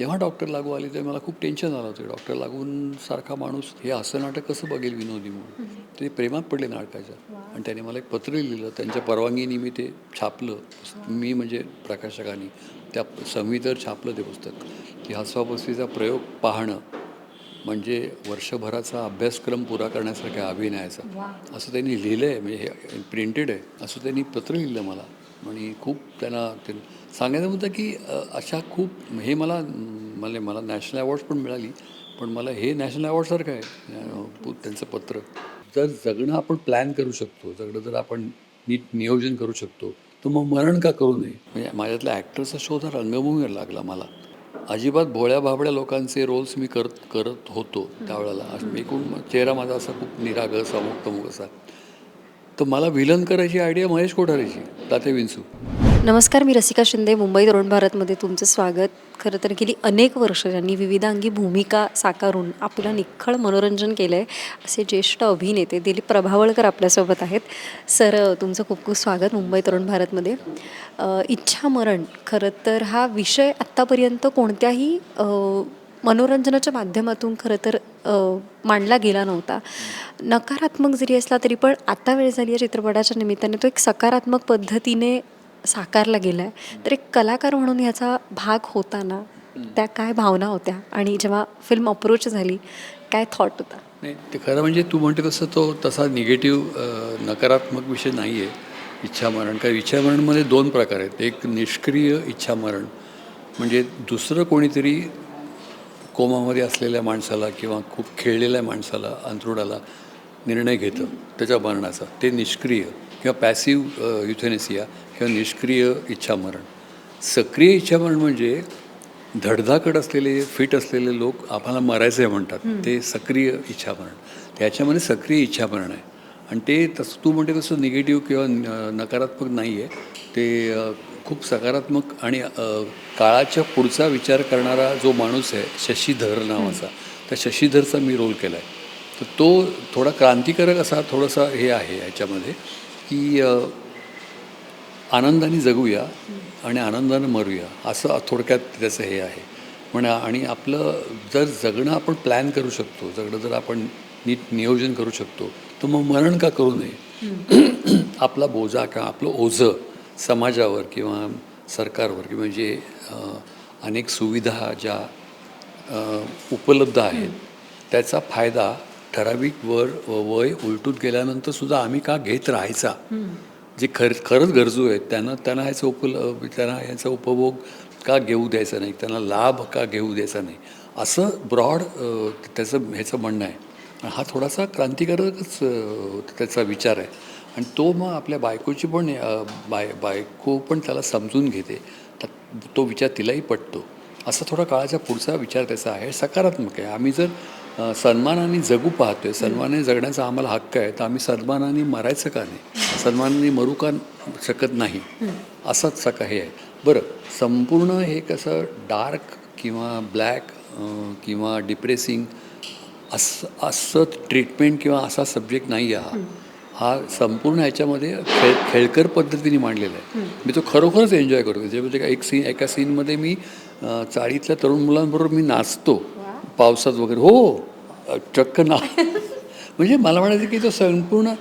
तेव्हा डॉक्टर लागू आले तेव्हा मला खूप टेन्शन आलं होतं. डॉक्टर लागून सारखा माणूस हे असं नाटक कसं बघेल विनोदी म्हणून? ते प्रेमात पडले नाटकाच्या. आणि त्याने मला एक पत्र लिहिलं. त्यांच्या परवानगीने मी ते छापलं. मी म्हणजे प्रकाशकाने. त्या संवितर छापलं ते पुस्तक. की हसवापसवीचा प्रयोग पाहणं म्हणजे वर्षभराचा अभ्यासक्रम पुरा करण्यासारख्या अभिनयाचा. असं त्यांनी लिहिलं आहे म्हणजे हे प्रिंटेड आहे. असं त्यांनी पत्र लिहिलं मला. आणि खूप त्यांना ते सांगायचं होतं की अशा खूप हे मला मला मला नॅशनल अवॉर्ड्स पण मिळाली पण मला हे नॅशनल अवॉर्डसारखं आहे त्यांचं पत्र. जर जगणं आपण प्लॅन करू शकतो जगणं जर आपण नीट नियोजन करू शकतो तर मग मरण का करू नये? म्हणजे माझ्यातल्या ॲक्टरचा शोध हा रंगभूमीवर लागला मला. अजिबात भोळ्या भाबड्या लोकांचे रोल्स मी करत करत होतो त्यावेळेला. असं एकूण चेहरा माझा असा खूप निरागस अमुक तमुक असा. तर मला विलन करायची आयडिया महेश कोठारेची ताते विंचू. नमस्कार मी रसिका शिंदे मुंबई तरुण भारतमध्ये तुमचं स्वागत. खरं तर गेली अनेक वर्ष ज्यांनी विविधांगी भूमिका साकारून आपलं निखळ मनोरंजन केलं आहे असे ज्येष्ठ अभिनेते दिलीप प्रभावळकर आपल्यासोबत आहेत. सर तुमचं खूप खूप स्वागत मुंबई तरुण भारतमध्ये. इच्छा मरण खरं तर हा विषय आत्तापर्यंत कोणत्याही मनोरंजनाच्या माध्यमातून खरं तर मांडला गेला नव्हता. नकारात्मक जरी असला तरी पण आता वेळ झाली या चित्रपटाच्या निमित्ताने तो एक सकारात्मक पद्धतीने साकारला गेला आहे तर एक कलाकार म्हणून ह्याचा भाग होताना त्या काय भावना होत्या? आणि जेव्हा फिल्म अप्रोच झाली काय थॉट होता? नाही ते खरं म्हणजे तू म्हणते तसं तो तसा निगेटिव्ह नकारात्मक विषय नाही आहे इच्छामरण कारण इच्छामरणमध्ये दोन प्रकार आहेत. एक निष्क्रिय इच्छामरण म्हणजे दुसरं कोणीतरी कोमामध्ये असलेल्या माणसाला किंवा खूप खेळलेल्या माणसाला अंतरुणाला निर्णय घेतं त्याच्या मरणाचा. ते निष्क्रिय किंवा पॅसिव्ह युथेनेसिया किंवा निष्क्रिय इच्छामरण. सक्रिय इच्छामरण म्हणजे धडधाकड असलेले फिट असलेले लोक आम्हाला मरायचं आहे म्हणतात ते सक्रिय इच्छामरण. त्याच्यामध्ये सक्रिय इच्छामरण आहे. आणि ते तसं तू म्हणते तसं निगेटिव्ह किंवा नकारात्मक नाही आहे ते खूप सकारात्मक आणि काळाच्या पुढचा विचार करणारा जो माणूस आहे शशीधर नावाचा त्या शशीधरचा मी रोल केला आहे तर तो थोडा क्रांतिकारक असा थोडासा हे आहे याच्यामध्ये की आनंदाने जगूया आणि आनंदानं मरूया असं थोडक्यात त्याचं हे आहे. पण आणि आपलं जर जगणं आपण प्लॅन करू शकतो जगणं जर आपण नीट नियोजन करू शकतो तर मग मरण का करू नये? आपला बोजा किंवा आपलं ओझं समाजावर किंवा सरकारवर किंवा जे अनेक सुविधा ज्या उपलब्ध आहेत त्याचा फायदा ठराविक वर वय उलटून गेल्यानंतर सुद्धा आम्ही का घेत राहायचा? जे खर खरंच गरजू आहेत त्यांना त्यांना ह्याचा उपल त्यांना ह्याचा उपभोग का घेऊ द्यायचा नाही त्यांना लाभ का घेऊ द्यायचा नाही असं ब्रॉड त्याचं ह्याचं म्हणणं आहे. हा थोडासा क्रांतिकारकच त्याचा विचार आहे. आणि तो मग आपल्या बायकोची पण बाय बायको पण त्याला समजून घेते. तर तो विचार तिलाही पटतो. असा थोडा काळाच्या पुढचा विचार त्याचा आहे सकारात्मक आहे. आम्ही जर सन्मानाने जगू पाहतोय. सन्मानाने जगण्याचा आम्हाला हक्क आहे. तर आम्ही सन्मानाने मरायचं का नाही? सन्मानाने मरू का शकत नाही? असाच सका हे आहे. बरं संपूर्ण हे कसं डार्क किंवा ब्लॅक किंवा डिप्रेसिंग असं असं ट्रीटमेंट किंवा असा सब्जेक्ट नाही आहे हा. हा संपूर्ण ह्याच्यामध्ये खेळ खेळकर पद्धतीने मांडलेला आहे. मी तो खरोखरच एन्जॉय करतो त्याच्यामध्ये एक सीन एका सीनमध्ये मी चाळीतल्या तरुण मुलांबरोबर मी नाचतो. पावसात वगैरे. हो अं, चक्क ना म्हणजे मला म्हणायचं की तो संपूर्ण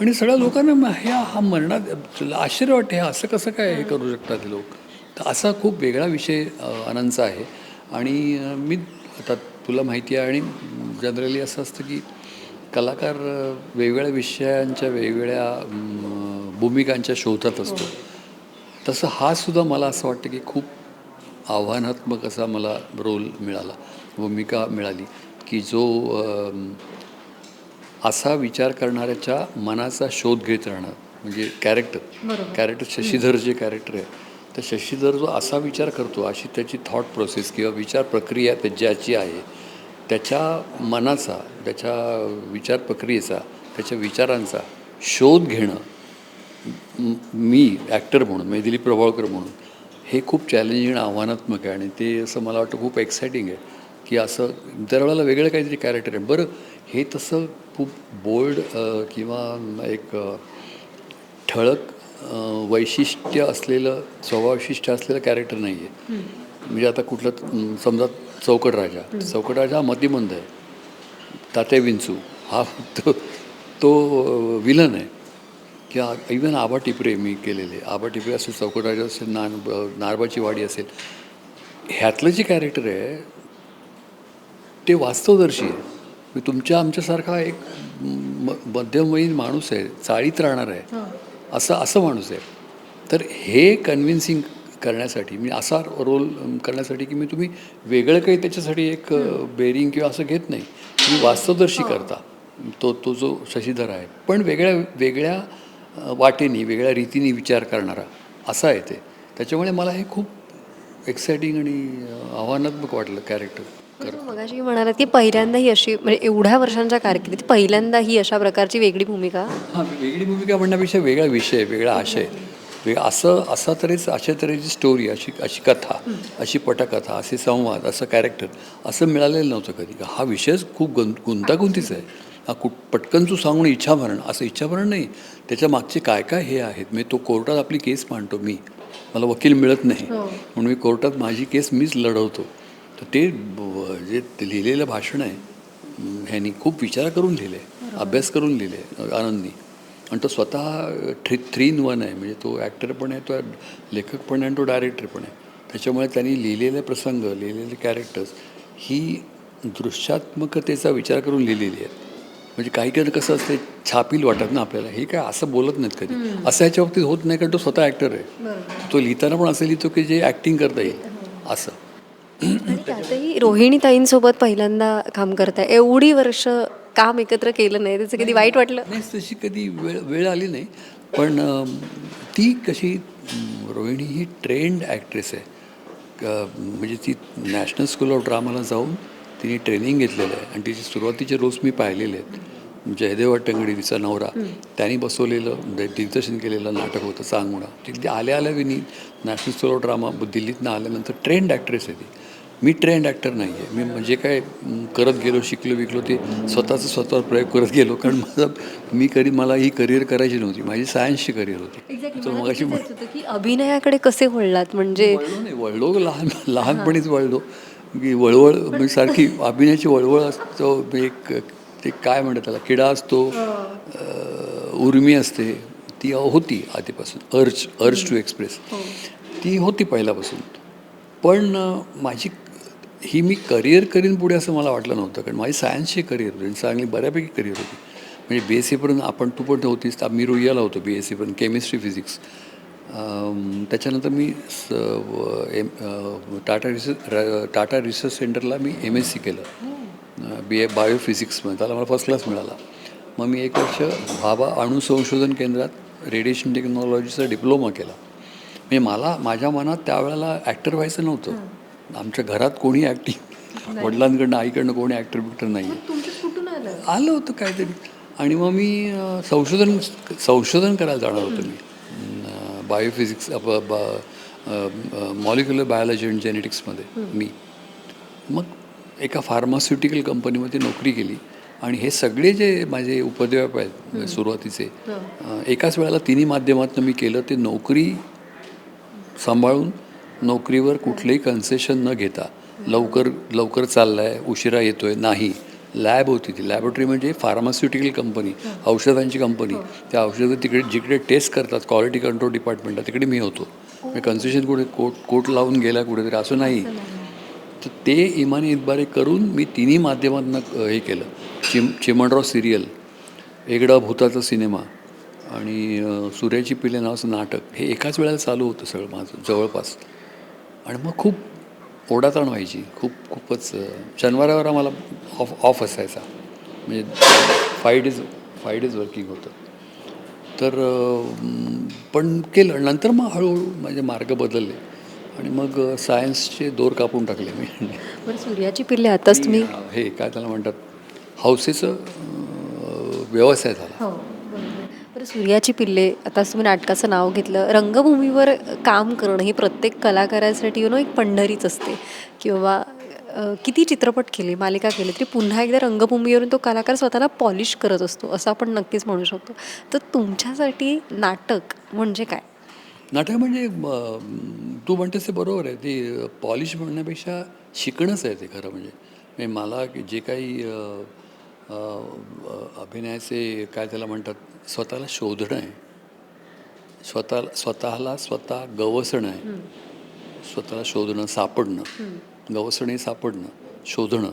आणि सगळ्या लोकांना ह्या हा मरणात आश्चर्य वाटते हे असं कसं काय हे करू शकतात लोक? तर असा खूप वेगळा विषय आनंदचा आहे. आणि मी आता तुला माहिती आहे आणि जनरली असं असतं की कलाकार वेगवेगळ्या विषयांच्या वेगवेगळ्या भूमिकांच्या शोधात असतो. तसं हा सुद्धा मला असं वाटतं की खूप आव्हानात्मक असा मला रोल मिळाला भूमिका मिळाली. की जो असा विचार करणाऱ्याच्या मनाचा शोध घेत राहणार म्हणजे कॅरेक्टर कॅरेक्टर शशीधर जे कॅरेक्टर आहे तर शशीधर जो असा विचार करतो अशी त्याची थॉट प्रोसेस किंवा विचार प्रक्रिया त्या ज्याची आहे त्याच्या मनाचा त्याच्या विचार प्रक्रियेचा त्याच्या विचारांचा शोध घेणं म- ॲक्टर म्हणून म्हणजे दिलीप प्रभावळकर म्हणून हे खूप चॅलेंजिंग आणि आव्हानात्मक आहे आणि ते असं मला वाटतं खूप एक्सायटिंग आहे. की असं दरवेळेला वेगळं काहीतरी कॅरेक्टर आहे. बरं हे तसं खूप बोल्ड किंवा एक ठळक वैशिष्ट्य असलेलं स्वभावशिष्ट्य असलेलं कॅरेक्टर नाही आहे म्हणजे आता कुठलं समजा चौकट राजा. चौकट राजा हा मतिमंद आहे. तात्या विंचू हा तो तो विलन आहे. किंवा इवन आबा टिपरे मी केलेले. आबा टिपरे असेल चौकट राजा असेल नान नारबाची वाडी असेल. ह्यातलं जे कॅरेक्टर आहे ते वास्तवदर्शी आहे. मी तुमच्या आमच्यासारखा एक म मध्यमवयीन माणूस आहे चाळीत राहणार आहे असं असं माणूस आहे. तर हे कन्व्हिन्सिंग करण्यासाठी मी असा रोल करण्यासाठी की मी तुम्ही वेगळं काही त्याच्यासाठी एक बेरिंग किंवा असं घेत नाही. तुम्ही वास्तवदर्शी करता. तो तो जो शशीधर आहे. पण वेगळ्या वेगळ्या वाटेनी वेगळ्या रीतीने विचार करणारा असा आहे ते. त्याच्यामुळे मला हे खूप एक्सायटिंग आणि आव्हानात्मक वाटलं कॅरेक्टर कर मगाशी म्हणालात की पहिल्यांदा ही अशी म्हणजे एवढ्या वर्षांच्या कारकिर्दीत पहिल्यांदा ही अशा प्रकारची वेगळी भूमिका? हां वेगळी भूमिका म्हणण्यापेक्षा वेगळा विषय वेगळा आशय. वेग असं असा तरीच अशा तऱ्हेची स्टोरी अशी अशी कथा अशी पटकथा असे संवाद असं कॅरेक्टर असं मिळालेलं नव्हतं कधी. हा विषयच खूप गुं गुंतागुंतीचा आहे. हा कुठ पटकन तू सांगून इच्छामरण असं इच्छामरण नाही. त्याच्या मागचे काय काय हे आहेत? मी तो कोर्टात आपली केस मांडतो मी. मला वकील मिळत नाही. म्हणून मी कोर्टात माझी केस मीच लढवतो. तर ते जे लिहिलेलं भाषण आहे ह्यांनी खूप विचार करून लिहिले अभ्यास करून लिहिले आनंदनी. आणि तो स्वतः थ्री थ्री इन वन आहे म्हणजे तो ॲक्टर पण आहे तो लेखक पण आहे आणि तो डायरेक्टर पण आहे. त्याच्यामुळे त्यांनी लिहिलेले प्रसंग लिहिलेले कॅरेक्टर्स ही दृश्यात्मकतेचा विचार करून लिहिलेली आहेत. म्हणजे काही काही कसं असते छापील वाटत ना आपल्याला हे काय असं बोलत नाहीत कधी. असं ह्याच्या बाबतीत होत नाही कारण तो स्वतः ॲक्टर आहे. तो लिहिताना पण असं लिहितो की जे ॲक्टिंग करता येईल असं. आणि त्यातही रोहिणी ताईंसोबत पहिल्यांदा काम करताय. एवढी वर्ष काम एकत्र केलं नाही त्याचं कधी वाईट वाटलं? नाही तशी कधी वेळ वेळ आली नाही. पण ती कशी रोहिणी ही ट्रेंड ॲक्ट्रेस आहे. म्हणजे ती नॅशनल स्कूल ऑफ ड्रामाला जाऊन तिने ट्रेनिंग घेतलेलं आहे. आणि तिचे सुरुवातीचे रोज मी पाहिलेले आहेत. जयदेव अट्टंगडी तिचा नवरा त्यांनी बसवलेलं दि- दिग्दर्शन केलेलं नाटक होतं चांगुणा तिथे आल्या आल्या विनी नॅशनल स्कूल ऑफ ड्रामा दिल्लीतनं आल्यानंतर ट्रेंड ॲक्ट्रेस आहे ती. मी ट्रेंड ॲक्टर नाही आहे मी म्हणजे काय करत गेलो शिकलो विकलो ते स्वतःचं स्वतःवर प्रयोग करत गेलो. कारण माझा मी कधी मला ही करिअर करायची नव्हती. माझी सायन्सची करिअर होती. तर मग अशी की अभिनयाकडे कसे वळलात? म्हणजे वळलो नाही. वळलो लहान लहानपणीच वळलो. की वळवळ म्हणजे सारखी अभिनयाची वळवळ असतो. एक ते काय म्हणतात त्याला किडा असतो. अं, उर्मी असते. ती होती आधीपासून. अर्ज अर्ज टू एक्सप्रेस. ती होती पहिल्यापासून. पण माझी ही मी करिअर करीन पुढे असं मला वाटलं नव्हतं कारण माझी सायन्सची करिअर होती आणि चांगली बऱ्यापैकी करिअर होती. म्हणजे बी एस सीपर्यंत आपण तू पण होतीस तर मी रुईयाला होतो बी एस सीपर्यंत केमिस्ट्री फिजिक्स त्याच्यानंतर मी स- व- एम टाटा रिसर्च र- टाटा रिसर्च सेंटरला मी एम एस सी केलं बी ए बायोफिजिक्समध्ये त्याला मला फर्स्ट क्लास मिळाला. मग मी एक वर्ष भाभा अणु संशोधन केंद्रात रेडिएशन टेक्नॉलॉजीचा डिप्लोमा केला. म्हणजे मला माझ्या मनात त्यावेळेला ॲक्टर व्हायचं नव्हतं. आमच्या घरात कोणी ॲक्टिंग वडिलांकडनं आईकडनं कोणी ॲक्टर बिक्टर नाही. आलं? होतं काहीतरी. आणि मग मी संशोधन संशोधन करायला जाणार होतो मी. बायोफिजिक्स मॉलिक्युलर बायोलॉजी अँड जेनेटिक्समध्ये मी. मग एका फार्मास्युटिकल कंपनीमध्ये नोकरी केली. आणि हे सगळे जे माझे उपद्व्याप आहेत म्हणजे सुरुवातीचे एकाच वेळेला तिन्ही माध्यमातून मी केलं ते नोकरी सांभाळून नोकरीवर कुठलंही कन्सेशन न घेता लवकर लवकर चाललं आहे उशिरा येतो आहे नाही. लॅब होती ती. लॅबोरेटरी म्हणजे फार्मास्युटिकल कंपनी औषधांची कंपनी त्या औषधं तिकडे जिकडे टेस्ट करतात क्वालिटी कंट्रोल डिपार्टमेंटला तिकडे मी होतो. म्हणजे मी कन्सेशन कुठे कोट कोट लावून गेला कुठेतरी असं नाही. तर ते इमानी इतबारे करून मी तिन्ही माध्यमातून हे केलं. चिम चिमणराव सिरियल एकडा भूताचा सिनेमा आणि सूर्याची पिले नावाचं नाटक हे एकाच वेळेला चालू होतं सगळं माझं जवळपास. आणि मग खूप ओढाताण व्हायची. खूप खूपच शनिवारावर आम्हाला ऑफ ऑफ असायचा. म्हणजे five days five days working होतं. तर पण केलं. नंतर मग हळूहळू माझे मार्ग बदलले. आणि मग सायन्सचे दोर कापून टाकले मी. बरं सूर्याची पिल्ले आताच तुम्ही हे काय त्याला म्हणतात? हौसेचं व्यवसाय झाला. तर सूर्याची पिल्ले आता तुम्ही नाटकाचं नाव घेतलं रंगभूमीवर काम करणं ही प्रत्येक कलाकारासाठी यु नो एक पंढरीच असते. किंवा किती चित्रपट केले मालिका केली तरी पुन्हा एकदा रंगभूमीवरून तो कलाकार स्वतःला पॉलिश करत असतो असं आपण नक्कीच म्हणू शकतो. तर तुमच्यासाठी नाटक म्हणजे काय? नाटक म्हणजे तू म्हणतेस ते बरोबर आहे. ते पॉलिश म्हणण्यापेक्षा शिकणंच आहे ते खरं म्हणजे. म्हणजे मला जे काही अभिनयाचे काय त्याला म्हणतात स्वतःला शोधणं आहे. स्वतः स्वतःला स्वतः गवसणं आहे. स्वतःला शोधणं सापडणं. गवसणे सापडणं शोधणं.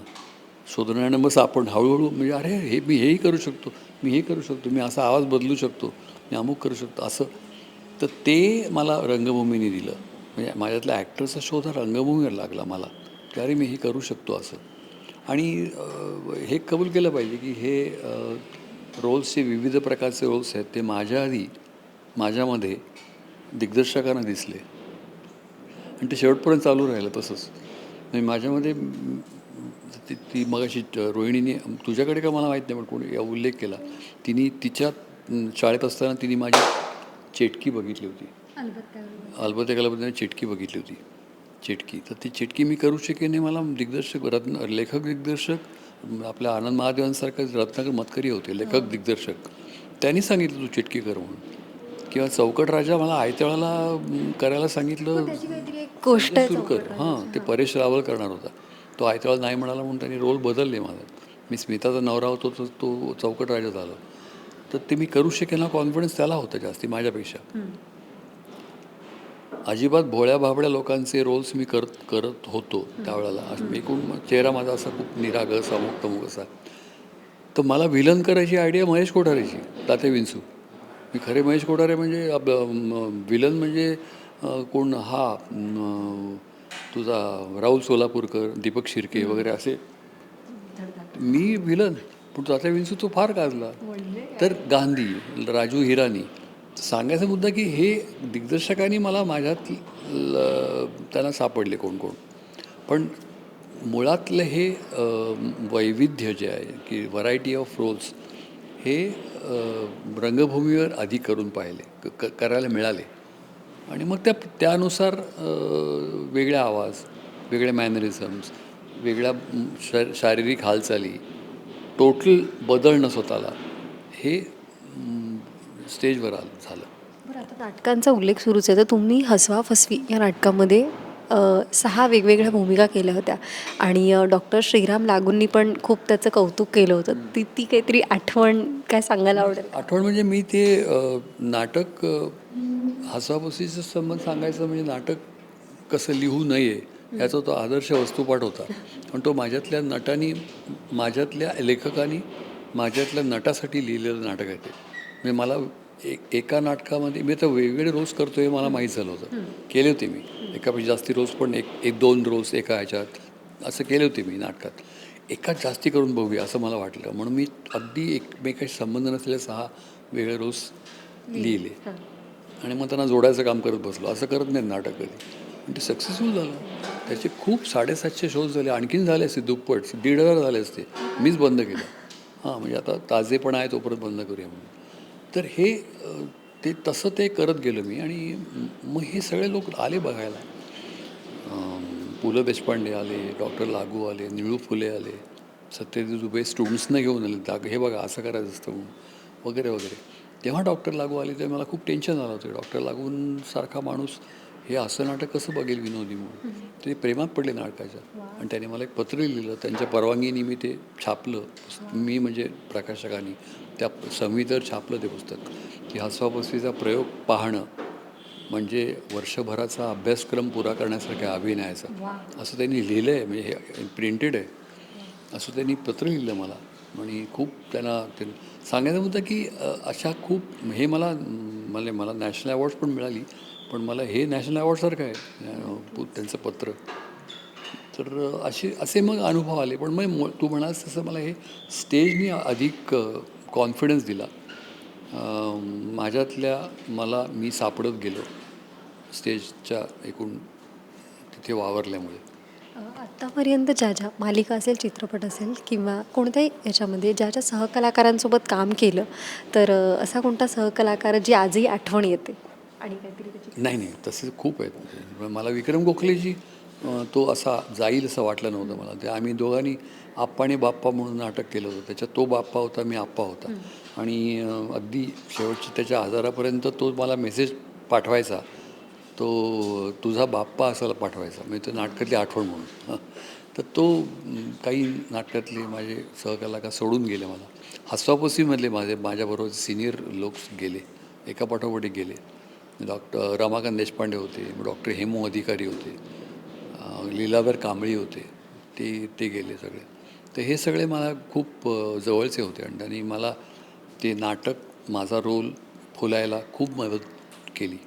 शोधणं आणि मग सापडणं. हळूहळू म्हणजे अरे हे मी हेही करू शकतो मी हे करू शकतो मी असा आवाज बदलू शकतो मी अमुक करू शकतो असं. तर ते मला रंगभूमीने दिलं. म्हणजे माझ्यातल्या ॲक्टरचा शोध हा रंगभूमीवर लागला मला. की अरे मी हे करू शकतो असं. आणि हे कबूल केलं पाहिजे की हे रोल्सचे विविध प्रकारचे रोल्स आहेत ते माझ्या आधी माझ्यामध्ये दिग्दर्शकांना दिसले. आणि ते शेवटपर्यंत चालू राहिलं तसंच. म्हणजे माझ्यामध्ये ती ती मगाशी रोहिणीने तुझ्याकडे का मला माहीत नाही पण कोणी या उल्लेख केला तिने तिच्या शाळेत असताना तिने माझी चेटकी बघितली होती. अलबत्या कलाबद्दल चिटकी बघितली होती. चिटकी. तर ती चिटकी मी करू शकेन हे मला दिग्दर्शक रत्न लेखक दिग्दर्शक आपल्या आनंद महादेवांसारखे रत्नाकर मतकरी होते लेखक दिग्दर्शक. त्यांनी सांगितलं तू चिटकी कर म्हणून. किंवा चौकट राजा मला आयत्या वेळेला करायला सांगितलं. गोष्ट सुरू कर. हां ते परेश रावल करणार होता. तो आयत्या वेळेला नाही म्हणाला म्हणून त्यांनी रोल बदलले माझा. मी स्मिताचा नवरा होतो तर तो चौकट राजा झाला. तर ते मी करू शकेन हा कॉन्फिडन्स त्याला होता जास्ती माझ्यापेक्षा. अजिबात भोळ्या भाबड्या लोकांचे रोल्स मी करत करत होतो त्यावेळेला. असं एकूण चेहरा माझा असा खूप निरागस अमुक तमुक असा. तर मला विलन करायची आयडिया महेश कोठारेची ताते विंचू. मी खरे महेश कोठारे म्हणजे विलन म्हणजे कोण? हा तुझा राहुल सोलापूरकर दीपक शिर्के वगैरे असे. मी विलन पण तात्या विंचू तो फार गाजला. तर गांधी राजू हिरानी. सांगायचा मुद्दा की हे दिग्दर्शकांनी मला माझ्यात ल- त्यांना सापडले कोण कोण. पण मुळातलं हे वैविध्य जे आहे की व्हरायटी ऑफ रोल्स हे रंगभूमीवर आधी करून पाहिले क- क- करायला मिळाले. आणि मग त्या त्यानुसार वेगळे आवाज वेगळे मॅनरिझम्स वेगळ्या शा शारीरिक हालचाली टोटल बदलणं स्वतःला हे स्टेजवर आलं झालं. बरं आता नाटकांचा उल्लेख सुरूच आहे. तर तुम्ही हसवा फसवी या नाटकामध्ये सहा वेगवेगळ्या भूमिका केल्या होत्या. आणि डॉक्टर श्रीराम लागूंनी पण खूप त्याचं कौतुक केलं होतं. ती ती काहीतरी आठवण काय सांगायला आवडेल? आठवण म्हणजे मी ते नाटक अ, हसाबसीचा संबंध सांगायचं म्हणजे नाटक कसं लिहू नये याचा तो आदर्श वस्तुपाठ होता. पण तो माझ्यातल्या नटांनी माझ्यातल्या लेखकांनी माझ्यातल्या नटासाठी लिहिलेलं नाटक आहे ते. म्हणजे मला एक एका नाटकामध्ये मी आता वेगवेगळे रोल्स करतो हे मला माहीत झालं होतं. केले होते मी. एकापेक्षा जास्ती रोल्स पण एक एक दोन रोल्स एका ह्याच्यात. असं केले होते मी नाटकात. एकाच जास्ती करून बघूया असं मला वाटलं. म्हणून मी अगदी एकमेकाशी संबंध नसलेले सहा वेगळे रोल्स लिहिले. आणि मग त्यांना जोडायचं काम करत बसलो. असं करत नाही नाटक कधी. पण ते सक्सेसफुल झालं. त्याचे खूप साडेसातशे शोज झाले. आणखीन झाले असते दुप्पट. दीड हजार झाले असते. मीच बंद केलं. हां म्हणजे आता ताजेपण आहे तोपर्यंत बंद करूया म्हणून. तर हे ते तसं ते करत गेलो मी आणि मग हे सगळे लोक आले बघायला. पु ल देशपांडे आले डॉक्टर लागू आले निळू फुले आले सत्यजित दुबे स्टुडंट्सना घेऊन आले दाग हे बघा असं करायचं असतं म्हणून वगैरे वगैरे. तेव्हा डॉक्टर लागू आले तेव्हा मला खूप टेन्शन आलं होतं. डॉक्टर लागूंसारखा माणूस हे असं नाटक कसं बघेल विनोदी म्हणून? ते प्रेमात पडले नाटकाच्या. आणि त्याने मला एक पत्र लिहिलं त्यांच्या परवानगीने मी ते छापलं. मी म्हणजे प्रकाशकांनी त्या संविधर छापलं ते पुस्तक. की हसवाबसवीचा प्रयोग पाहणं म्हणजे वर्षभराचा अभ्यासक्रम पुरा करण्यासारख्या अभिनयाचा. असं त्यांनी लिहिलं आहे म्हणजे हे प्रिंटेड आहे. असं त्यांनी पत्र लिहिलं मला. आणि खूप त्यांना ते सांगायचं होतं की अशा खूप हे मला मला मला नॅशनल अवॉर्ड्स पण मिळाली. पण मला हे नॅशनल अवॉर्डसारखं आहे. त्यांचं पत्र. तर असे असे मग अनुभव आले. पण मग तू म्हणास तसं मला हे स्टेजनी अधिक कॉन्फिडन्स दिला. माझ्यातल्या मला मी सापडत गेलो. स्टेजच्या एकूण तिथे वावरल्यामुळे. आत्तापर्यंत ज्या ज्या मालिका असेल चित्रपट असेल किंवा कोणत्याही याच्यामध्ये ज्या ज्या सहकलाकारांसोबत काम केलं तर असा कोणता सहकलाकार जी आजही आठवण येते? आणि काहीतरी त्याची नाही नाही तसे खूप आहेत. म्हणजे मला विक्रम गोखलेजी तो असा जाईल असं वाटलं नव्हतं मला. ते आम्ही दोघांनी आप्पा आणि बाप्पा म्हणून नाटक केलं होतं. त्याच्यात तो बाप्पा होता मी आप्पा होता. आणि अगदी शेवटच्या त्याच्या आजारापर्यंत तो मला मेसेज पाठवायचा. तो तुझा बाप्पा असायला पाठवायचा. म्हणजे तो नाटकातली आठवण म्हणून. तर तो काही नाटकातले माझे सहकलाकार सोडून गेले मला. हसवापसीमधले माझे माझ्याबरोबर सिनियर लोक गेले. एका पाठोपाठ गेले. डॉक्टर रमाकांत देशपांडे होते डॉक्टर हेमू अधिकारी होते अं, लीलाधर कांबळी होते ते ते गेले सगळे. तर हे सगळे मला खूप जवळचे होते आणि त्यांनी मला ते नाटक माझा रोल फुलायला खूप मदत केली.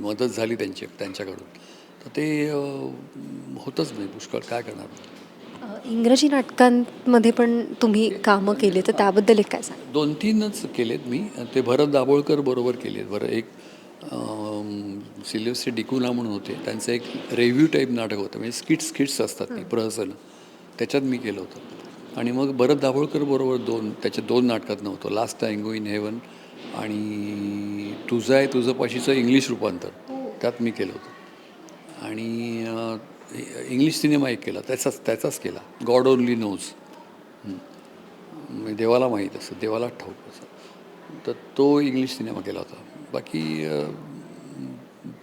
मदत झाली त्यांची त्यांच्याकडून. तर ते होतंच नाही पुष्कळ. काय करणार? इंग्रजी नाटकांमध्ये पण तुम्ही कामं केले तर त्याबद्दल एक काय सांग? दोन तीनच केलेत मी. ते भरत दाभोळकर बरोबर केलेत. बरं एक सिल्व्हस्टर डिकुना म्हणून होते. त्यांचं एक रेव्ह्यू टाईप नाटक होतं. म्हणजे स्किट्स स्किट्स असतात ती प्रहसन. त्याच्यात मी केलं होतं. आणि मग भरत दाभोळकर बरोबर दोन त्याच्या दोन नाटकात नव्हतं. लास्ट टँगो इन हेवन आणि तुझं आहे तुझं पाशीचं इंग्लिश रूपांतर. त्यात मी केलं होतं. आणि इंग्लिश सिनेमा एक केला. त्याचाच त्याचाच केला. गॉड ओनली नोज म्हणजे देवाला माहीत असं देवाला ठाऊक असं तर तो इंग्लिश सिनेमा केला होता. बाकी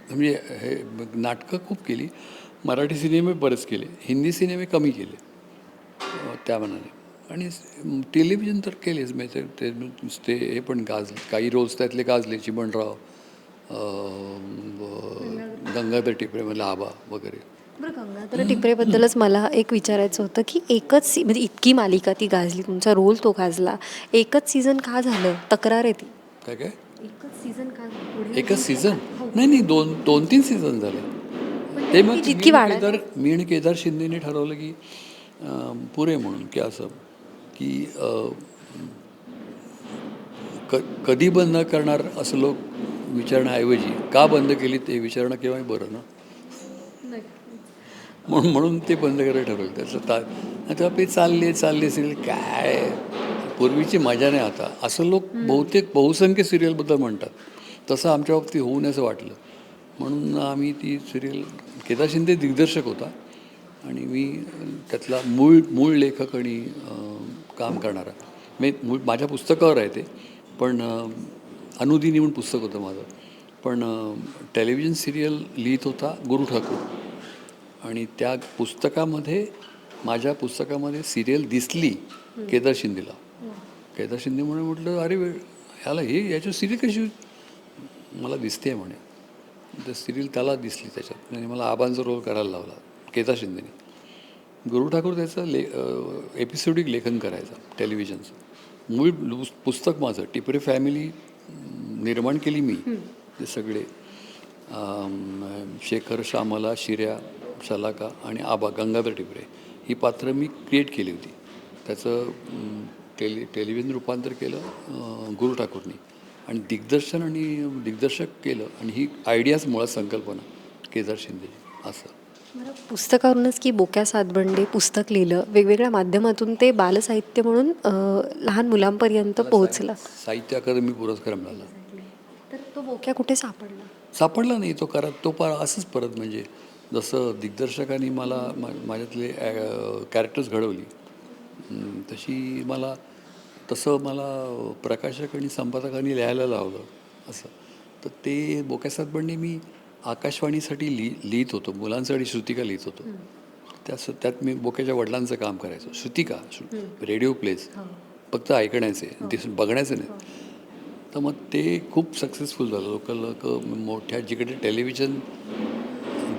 म्हणजे हे नाटकं खूप केली. मराठी सिनेमे बरेच केले. हिंदी सिनेमे कमी केले. त्या मनाने. आणि टेलिव्हिजन तर केलेच. म्हणजे ते ते हे पण गाज काही रोज त्यातले गाजले. चिमणराव गंगाधर टिपरेमधला आबा वगैरे. बरं गंगाधर टिपरेबद्दलच मला एक विचारायचं होतं की एकच सी म्हणजे इतकी मालिका ती गाजली. तुमचा रोल तो गाजला. एकच सीझन का झालं? तक्रार आहे ती. काय काय? एकच सीझन एकच सीझन नाही नाही दोन दोन तीन सीझन झाले. ते मग जितकी केदार मी आणि केदार शिंदेने ठरवलं की पुरे म्हणून की असं की कधी बंद करणार असं लोक विचारण्याऐवजी का बंद केली ते विचारणं केव्हाही बरं ना? म्हणून म्हणून ते बंद करायला ठरवलं. त्याचं ता आता ते चालले चालले सिरियल काय? पूर्वीची मजा नाही आता. असं लोक बहुतेक बहुसंख्य सिरियलबद्दल म्हणतात. तसं आमच्या बाबतीत होऊ नये असं वाटलं. म्हणून आम्ही ती सिरियल केदार शिंदे दिग्दर्शक होता. आणि मी त्यातला मूळ मूळ लेखक आणि काम करणारा. मी मूळ माझ्या पुस्तकावर आहे ते. पण अनुदिनी म्हणून पुस्तक होतं माझं. पण टेलिव्हिजन सिरियल लिहित होता गुरु ठाकूर. आणि त्या पुस्तकामध्ये माझ्या पुस्तकामध्ये सिरियल दिसली केदार शिंदेला. केदार शिंदे म्हणे म्हटलं अरे ह्याला हे याची सिरियल कशी मला दिसते म्हणे. तर सिरियल त्याला दिसली त्याच्यात. आणि मला आबांचा रोल करायला लावला केदार शिंदेने. गुरु ठाकूर त्याचं ले एपिसोडिक लेखन करायचं टेलिव्हिजनचं मूळ पुस्तक माझं टिपरे फॅमिली निर्माण केली मी. ते सगळे. शेखर श्यामला शिर्या शलाका आणि आबा गंगाधर टिपरे. ही पात्रं मी क्रिएट केली होती. त्याचं टेलि टेलिव्हिजन रूपांतर केलं गुरु ठाकूरनी. आणि दिग्दर्शन आणि दिग्दर्शक केलं आणि ही आयडियाच मुळात संकल्पना केदार शिंदे असं. पुस्तकावरूनच की बोक्या सातबंडे पुस्तक लिहिलं वेगवेगळ्या माध्यमातून ते बालसाहित्य म्हणून लहान मुलांपर्यंत पोहोचलं. साहित्य अकादमी पुरस्कार मिळाला. तर तो बोक्या कुठे सापडला? सापडला नाही तो करा तो पार असंच परत म्हणजे जसं दिग्दर्शकांनी मला माझ्यातले कॅरेक्टर्स घडवली तशी मला तसं मला प्रकाशक आणि संपादकांनी लिहायला लावलं असं. तर ते बोक्यासात बंडे मी आकाशवाणीसाठी लिहि लिहित होतो मुलांसाठी श्रुतिका लिहित होतो. त्यास त्यात मी बोक्याच्या वडिलांचं काम करायचो. श्रुतिका रेडिओ प्लेज फक्त ऐकण्याचे दिस बघण्याचे नाही. तर मग ते खूप सक्सेसफुल झालं. लोक लोक मोठ्या जिकडे टेलिव्हिजन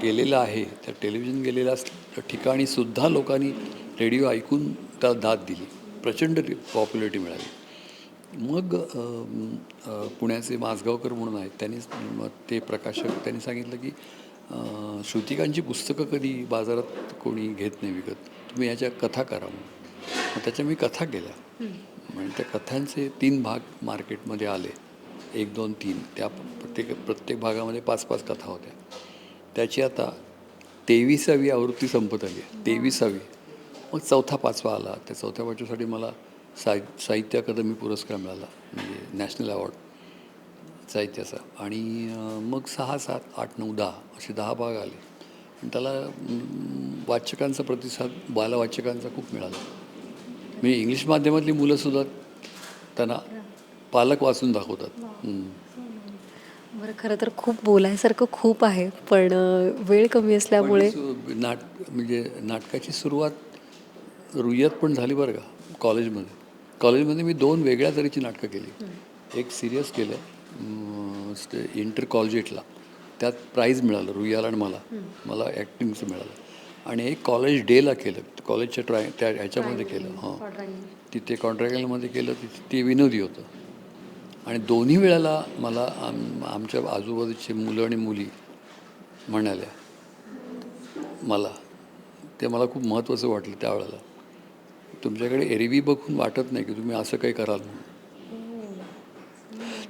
गेलेलं आहे त्या टेलिव्हिजन गेलेल्या अस- ठिकाणी सुद्धा लोकांनी रेडिओ ऐकून त्या दाद दिली. प्रचंड पॉप्युलरिटी मिळाली. मग पुण्याचे माजगावकर म्हणून आहेत त्यांनी मग ते प्रकाशक त्यांनी सांगितलं की श्रुतिकांची पुस्तकं कधी बाजारात कोणी घेत नाही विकत? तुम्ही याच्या कथा करा म्हणून. मग त्याच्या मी कथा केल्या. म्हणजे त्या कथांचे तीन भाग मार्केटमध्ये आले. एक दोन तीन. त्या प्रत्येक प्रत्येक भागामध्ये पाच पाच कथा होत्या. त्याची आता तेविसावी आवृत्ती संपत आली आहे. तेविसावी. मग चौथा पाचवा आला. त्या चौथ्या पाचव्यासाठी मला साहि साहित्य अकादमी पुरस्कार मिळाला म्हणजे नॅशनल अवॉर्ड साहित्याचा. आणि मग सहा सात आठ नऊ दहा असे दहा भाग आले. आणि त्याला वाचकांचा प्रतिसाद बालवाचकांचा खूप मिळाला. म्हणजे इंग्लिश माध्यमातली मुलंसुद्धा त्यांना पालक वाचून दाखवतात. बरं खरं तर खूप बोलायसारखं खूप आहे पण वेळ कमी असल्यामुळे नाट म्हणजे नाटकाची सुरुवात रुईयात पण झाली बरं का कॉलेजमध्ये. कॉलेजमध्ये मी दोन वेगळ्या तऱ्हेची नाटकं केली. एक सिरियस केलं इंटर कॉलेजेटला. त्यात प्राईज मिळालं रुईयाला आणि मला. मला ॲक्टिंगचं मिळालं. आणि एक कॉलेज डेला केलं कॉलेजच्या ट्राय त्या ह्याच्यामध्ये केलं हां. तिथे कॉन्ट्रॅक्टमध्ये केलं तिथे ते विनोदी होतं. आणि दोन्ही वेळेला मला आम आमच्या आजूबाजूचे मुलं आणि मुली म्हणाल्या मला. ते मला खूप महत्त्वाचं वाटलं त्यावेळेला. तुमच्याकडे एरवी बघून वाटत नाही की तुम्ही असं काही कराल म्हणून.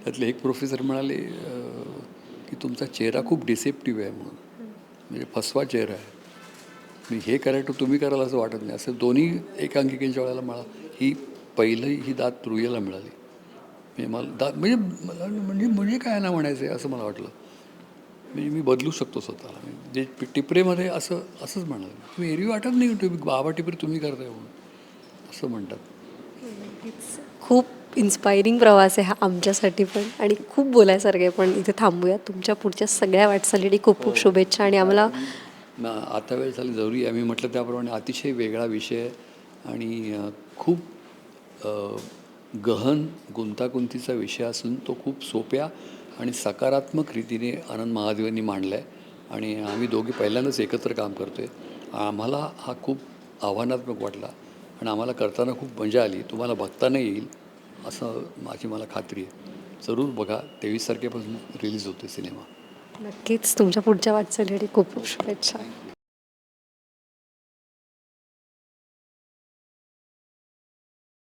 त्यातले एक प्रोफेसर म्हणाले की तुमचा चेहरा खूप डिसेप्टिव्ह आहे म्हणून. म्हणजे फसवा चेहरा आहे. मी हे करायचं तुम्ही कराल असं वाटत नाही. असं दोन्ही एकांकिकेच्या वेळेला मला ही पहिलं ही दात रुईला मिळाली. म्हणजे मला दात म्हणजे मला म्हणजे म्हणजे काय ना म्हणायचं आहे असं मला वाटलं. म्हणजे मी बदलू शकतो स्वतःला. म्हणजे जे टिपरेमध्ये असं असंच म्हणाल. तुम्ही एरवी वाटत नाही तुम्ही बाबा टिपरे तुम्ही करताय म्हणून. असं म्हणतात. खूप इन्स्पायरिंग प्रवास आहे हा आमच्यासाठी पण आणि खूप बोलायसारखं आहे पण इथे थांबूया तुमच्या पुढच्या सगळ्या वाटचालीसाठी खूप खूप शुभेच्छा आणि आम्हाला आता वेळ झाली जरुरी आहे. मी म्हटलं त्याप्रमाणे अतिशय वेगळा विषय आणि खूप गहन गुंतागुंतीचा विषय असून तो खूप सोप्या आणि सकारात्मक रीतीने आनंद महादेवांनी मांडला आहे आणि आम्ही दोघे पहिल्यांदाच एकत्र काम करतो आहे आम्हाला हा खूप आव्हानात्मक वाटला. आणि आम्हाला करताना खूप मजा आली. तुम्हाला बघताना येईल असं माझी मला खात्री आहे. जरूर बघा. तेवीस तारखेपासून रिलीज होते सिनेमा. नक्कीच. तुमच्या पुढच्या वाटचालीसाठी खूप खूप शुभेच्छा.